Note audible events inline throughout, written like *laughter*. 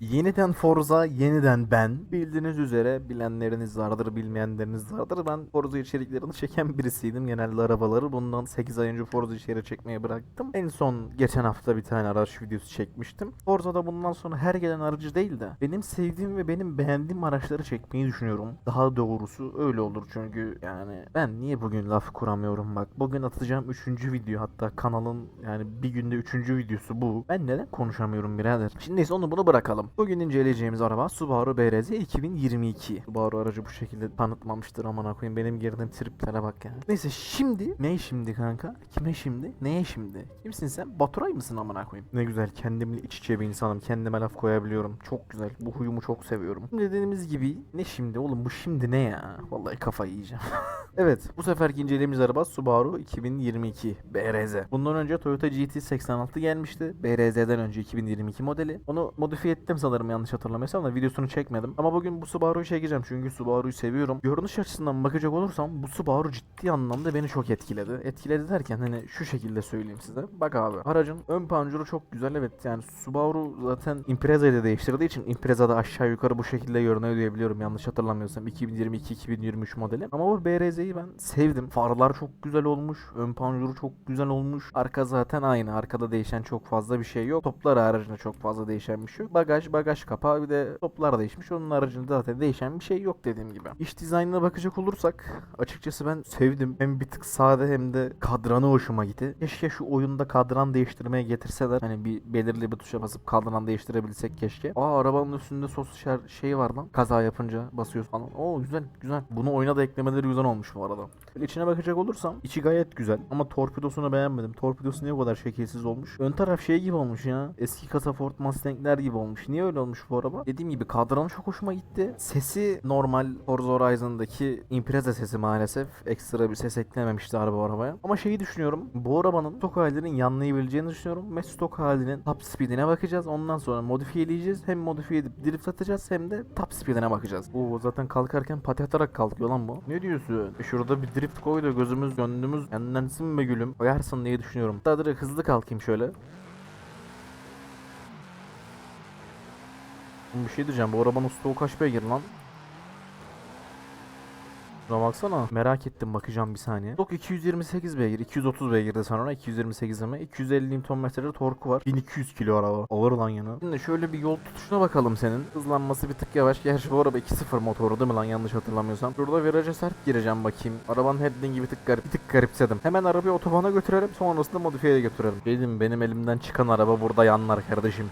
Yeniden Forza, yeniden ben. Bildiğiniz üzere bilenleriniz vardır, bilmeyenleriniz vardır. Ben Forza içeriklerini çeken birisiydim. Genelde arabaları. Bundan 8 ay önce Forza içeriği çekmeye bıraktım. En son geçen hafta bir tane araç videosu çekmiştim. Forza'da bundan sonra her gelen aracı değil de benim sevdiğim ve benim beğendiğim araçları çekmeyi düşünüyorum. Daha doğrusu öyle olur çünkü yani ben niye bugün laf kuramıyorum bak. Bugün atacağım 3. video hatta kanalın yani bir günde 3. videosu bu. Ben neden konuşamıyorum birader? Şimdi neyse onu bunu bırakalım. Bugün inceleyeceğimiz araba Subaru BRZ 2022. Subaru aracı bu şekilde tanıtmamıştır aman koyayım. Benim girdiğim triplere bak ya. Neyse şimdi ne şimdi kanka? Kime şimdi? Neye şimdi? Kimsin sen? Baturay mısın amına koyayım? Ne güzel kendimle iç içe bir insanım. Kendime laf koyabiliyorum. Çok güzel. Bu huyumu çok seviyorum. Şimdi dediğimiz gibi ne şimdi oğlum bu şimdi ne ya? Vallahi kafayı yiyeceğim. *laughs* evet bu seferki incelediğimiz araba Subaru 2022 BRZ. Bundan önce Toyota GT86 gelmişti. BRZ'den önce 2022 modeli. Onu modifiye ettim sanırım yanlış hatırlamıyorsam da videosunu çekmedim. Ama bugün bu Subaru'yu çekeceğim çünkü Subaru'yu seviyorum. Görünüş açısından bakacak olursam bu Subaru ciddi anlamda beni çok etkiledi. Etkiledi derken hani şu şekilde söyleyeyim size. Bak abi aracın ön pancuru çok güzel evet yani Subaru zaten Impreza'yı da değiştirdiği için Impreza'da aşağı yukarı bu şekilde görünüyor diyebiliyorum yanlış hatırlamıyorsam 2022-2023 modeli. Ama bu BRZ'yi ben sevdim. Farlar çok güzel olmuş. Ön pancuru çok güzel olmuş. Arka zaten aynı. Arkada değişen çok fazla bir şey yok. Toplar aracında çok fazla değişen bir şey yok. Bagaj, bagaj kapağı bir de toplar değişmiş. Onun haricinde zaten değişen bir şey yok dediğim gibi. İç dizaynına bakacak olursak açıkçası ben sevdim. Hem bir tık sade hem de kadranı hoşuma gitti. Keşke şu oyunda kadran değiştirmeye getirseler. Hani bir belirli bir tuşa basıp kadran değiştirebilsek keşke. Aa arabanın üstünde sos şer şey var lan. Kaza yapınca basıyoruz falan. Oo güzel güzel. Bunu oyuna da eklemeleri güzel olmuş bu arada. Böyle içine bakacak olursam içi gayet güzel. Ama torpidosunu beğenmedim. Torpidosu niye bu kadar şekilsiz olmuş? Ön taraf şey gibi olmuş ya. Eski kasa Ford Mustang'ler gibi olmuş. Niye öyle olmuş bu araba? Dediğim gibi kadranı çok hoşuma gitti. Sesi normal Forza Horizon'daki Impreza sesi maalesef. Ekstra bir ses eklememişti araba arabaya. Ama şeyi düşünüyorum. Bu arabanın stok halinin yanlayabileceğini düşünüyorum. Ve stok halinin top speedine bakacağız. Ondan sonra modifiyeleyeceğiz. Hem modifiye edip drift atacağız hem de top speedine bakacağız. Oo zaten kalkarken pati atarak kalkıyor lan bu. Ne diyorsun? E şurada bir drift koy da gözümüz gönlümüz yenlensin be gülüm. Koyarsın diye düşünüyorum. Direkt hızlı kalkayım şöyle. Bir şey diyeceğim. Bu arabanın stoğu kaç beygir lan? Şuna baksana. Merak ettim bakacağım bir saniye. Stok 228 beygir. 230 beygirde sonra 228 ama 250 Nm torku var. 1200 kilo araba. Ağır lan yana. Şimdi şöyle bir yol tutuşuna bakalım senin. Hızlanması bir tık yavaş. Gerçi bu araba 2.0 motoru değil mi lan yanlış hatırlamıyorsam. Şurada viraja sert gireceğim bakayım. Arabanın headling'i bir tık garip. Bir tık garipsedim. Hemen arabayı otobana götürelim. Sonrasında modifiyeye götürelim. Dedim benim elimden çıkan araba burada yanlar kardeşim.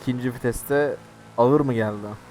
İkinci viteste ağır mı geldi?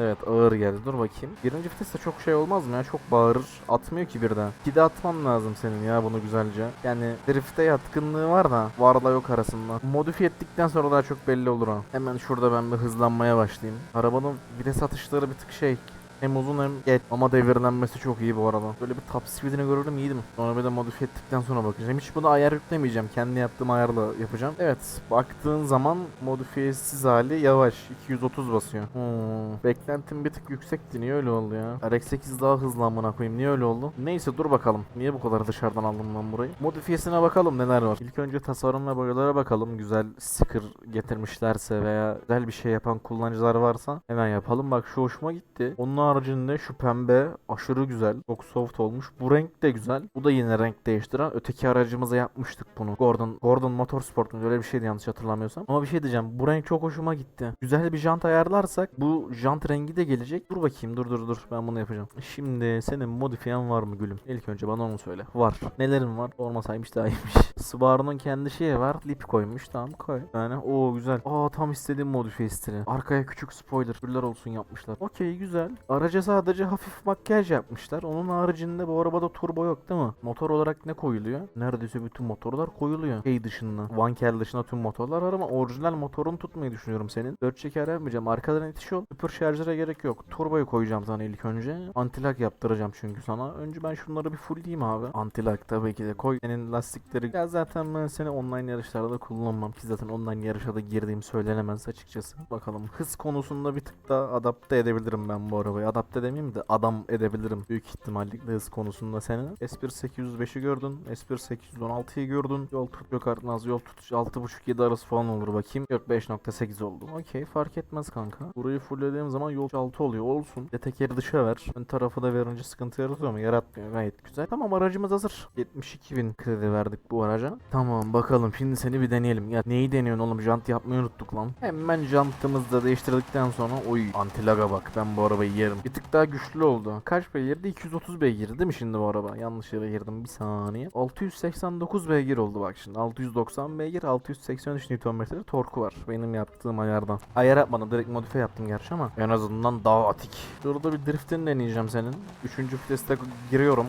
Evet ağır geldi. Dur bakayım. Birinci viteste çok şey olmaz mı ya? Çok bağırır. Atmıyor ki birden. İki de atman lazım senin ya bunu güzelce. Yani drifte yatkınlığı var da varla yok arasında. Modifiye ettikten sonra daha çok belli olur ha. Hemen şurada ben bir hızlanmaya başlayayım. Arabanın vites atışları bir tık şey hem uzun hem geç ama devirlenmesi çok iyi bu arada. Böyle bir top speedini gördüm iyiydim. Sonra bir de modifiye ettikten sonra bakacağım. Hiç buna ayar yüklemeyeceğim. Kendi yaptığım ayarla yapacağım. Evet baktığın zaman modifiyesiz hali yavaş. 230 basıyor. Hmm. Beklentim bir tık yüksekti. Niye öyle oldu ya? RX-8 daha hızlı amına koyayım. Niye öyle oldu? Neyse dur bakalım. Niye bu kadar dışarıdan aldım ben burayı? Modifiyesine bakalım neler var. İlk önce tasarım ve boyalara bakalım. Güzel sticker getirmişlerse veya güzel bir şey yapan kullanıcılar varsa hemen yapalım. Bak şu hoşuma gitti. Onun haricinde şu pembe aşırı güzel. Çok soft olmuş. Bu renk de güzel. Bu da yine renk değiştiren. Öteki aracımıza yapmıştık bunu. Gordon Gordon Motorsport? Öyle bir şeydi yanlış hatırlamıyorsam. Ama bir şey diyeceğim. Bu renk çok hoşuma gitti. Güzel bir jant ayarlarsak bu jant rengi de gelecek. Dur bakayım. Dur dur dur. Ben bunu yapacağım. Şimdi senin modifiyen var mı gülüm? İlk önce bana onu söyle. Var. Nelerin var? Olmasaymış daha iyiymiş. *laughs* Subaru'nun kendi şeyi var. Lip koymuş. Tamam koy. Yani o güzel. Aa tam istediğim modifiye stili. Arkaya küçük spoiler. Güller olsun yapmışlar. Okey güzel. Araca sadece hafif makyaj yapmışlar. Onun haricinde bu arabada turbo yok değil mi? Motor olarak ne koyuluyor? Neredeyse bütün motorlar koyuluyor. Şey dışında. Vankel dışında tüm motorlar var ama orijinal motorunu tutmayı düşünüyorum senin. 4 çeker yapmayacağım. Arkadan itiş ol. Super şarjöre gerek yok. Turboyu koyacağım sana ilk önce. Antilak yaptıracağım çünkü sana. Önce ben şunları bir fullleyeyim abi. Antilak tabii ki de koy. Senin lastikleri. Ya zaten ben seni online yarışlarda kullanmam ki zaten online yarışa da girdiğim söylenemez açıkçası. Bakalım hız konusunda bir tık daha adapte edebilirim ben bu arabayı. Adapte edemeyeyim de adam edebilirim. Büyük ihtimalle hız konusunda seni. S1 805'i gördün. S1 816'yı gördün. Yol tut yok Arnaz yol tutuş 6.5-7 arası falan olur bakayım. Yok 5.8 oldu. Okey fark etmez kanka. Burayı fulllediğim zaman yol 6 oluyor. Olsun. De tekeri dışa ver. Ön tarafı da verince sıkıntı yaratıyor mu? Yaratmıyor. Gayet güzel. Tamam aracımız hazır. 72 bin kredi verdik bu araca. Tamam bakalım şimdi seni bir deneyelim. Ya neyi deniyorsun oğlum? Jant yapmayı unuttuk lan. Hemen jantımızı da değiştirdikten sonra oy antilaga bak ben bu arabayı yerim. Bir tık daha güçlü oldu. Kaç beygirdi? 230 beygir değil mi şimdi bu araba? Yanlış yere girdim bir saniye. 689 beygir oldu bak şimdi. 690 beygir 683 Nm torku var. Benim yaptığım ayardan. Ayar yapmadım direkt modifiye yaptım gerçi ama en azından daha atik. Şurada bir driftini deneyeceğim senin. Üçüncü viteste giriyorum.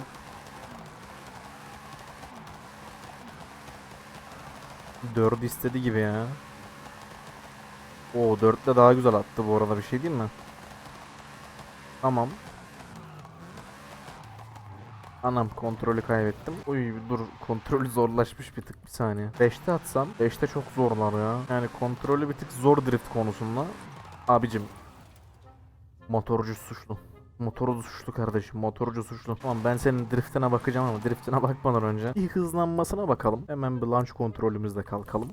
Dördü istedi gibi ya. O dörtte daha güzel attı bu arada bir şey değil mi? Tamam. Anam kontrolü kaybettim. Uy dur kontrolü zorlaşmış bir tık bir saniye. 5'te atsam 5'te çok zorlar ya. Yani kontrolü bir tık zor drift konusunda. Abicim motorcu suçlu. Motorcu suçlu kardeşim motorcu suçlu. Tamam ben senin driftine bakacağım ama driftine bakmadan önce bir hızlanmasına bakalım. Hemen bir launch kontrolümüzle kalkalım.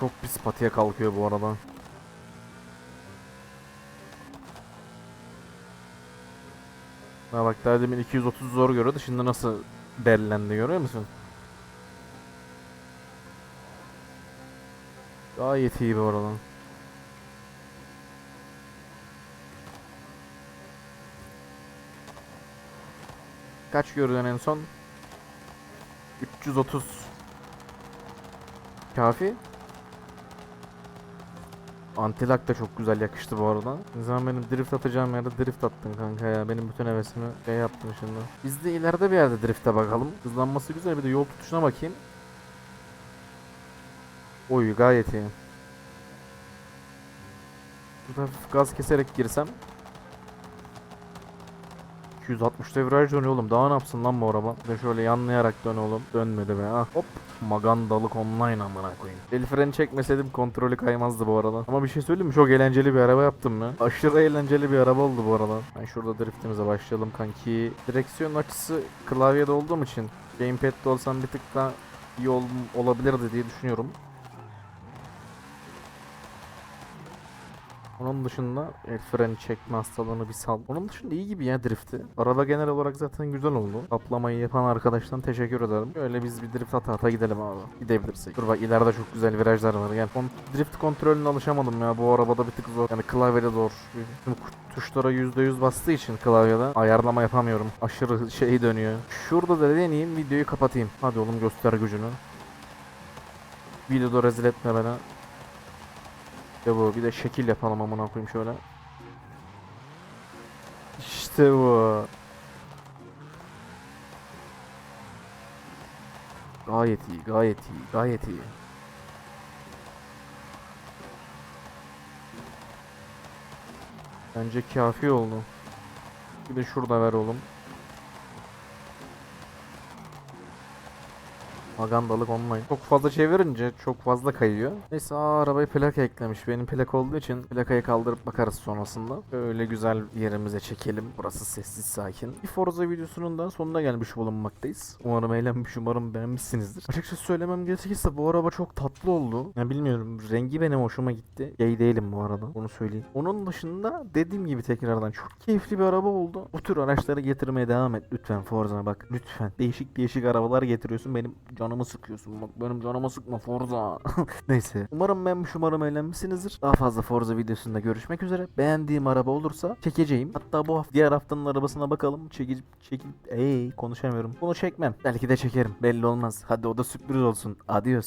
Çok pis patiye kalkıyor bu arada. Ha bak daha demin 230 zor görüyordu şimdi nasıl bellendi görüyor musun? Gayet iyi bu arada. Kaç gördün en son? 330 Kafi Antilak da çok güzel yakıştı bu arada. Ne zaman benim drift atacağım yerde drift attın kanka ya. Benim bütün hevesimi şey yaptın şimdi. Biz de ileride bir yerde drifte bakalım. Hızlanması güzel bir de yol tutuşuna bakayım. Oy gayet iyi. Burada gaz keserek girsem. 260'da viraj dönüyor oğlum. Daha ne yapsın lan bu araba? Bir de şöyle yanlayarak dön oğlum. Dönmedi be. Ah hop. Magandalık online amına koyayım. El freni çekmeseydim kontrolü kaymazdı bu arada. Ama bir şey söyleyeyim mi? Çok eğlenceli bir araba yaptım ya. Aşırı eğlenceli bir araba oldu bu arada. Ben şurada driftimize başlayalım kanki. Direksiyon açısı klavyede olduğum için gamepad'de olsam bir tık daha iyi ol olabilirdi diye düşünüyorum. Onun dışında el freni çekme hastalığını bir sal. Onun dışında iyi gibi ya drifti. Araba genel olarak zaten güzel oldu. Kaplamayı yapan arkadaştan teşekkür ederim. Öyle biz bir drift ata ata gidelim abi. Gidebilirsek. Dur bak ileride çok güzel virajlar var. Yani kon- drift kontrolüne alışamadım ya. Bu arabada bir tık zor. Yani klavyede zor. Tuşlara %100 bastığı için klavyede ayarlama yapamıyorum. Aşırı şey dönüyor. Şurada da deneyeyim videoyu kapatayım. Hadi oğlum göster gücünü. Videoda rezil etme beni. İşte bu. Bir de şekil yapalım amına koyayım şöyle. İşte bu. Gayet iyi, gayet iyi, gayet iyi. Bence kafi oldu. Bir de şurada ver oğlum. Magandalık online. Çok fazla çevirince çok fazla kayıyor. Neyse aa, arabaya plaka eklemiş. Benim plaka olduğu için plakayı kaldırıp bakarız sonrasında. Böyle güzel yerimize çekelim. Burası sessiz sakin. Bir Forza videosunun da sonuna gelmiş bulunmaktayız. Umarım eğlenmiş, umarım beğenmişsinizdir. Açıkçası söylemem gerekirse bu araba çok tatlı oldu. Ya bilmiyorum rengi benim hoşuma gitti. Gay değilim bu arada. Onu söyleyeyim. Onun dışında dediğim gibi tekrardan çok keyifli bir araba oldu. Bu tür araçları getirmeye devam et lütfen Forza bak lütfen. Değişik değişik arabalar getiriyorsun benim canımı sıkıyorsun. Bak benim canımı sıkma Forza. *laughs* Neyse. Umarım beğenmiş umarım eğlenmişsinizdir. Daha fazla Forza videosunda görüşmek üzere. Beğendiğim araba olursa çekeceğim. Hatta bu hafta diğer haftanın arabasına bakalım. Çekip çekip ey konuşamıyorum. Bunu çekmem. Belki de çekerim. Belli olmaz. Hadi o da sürpriz olsun. Adios.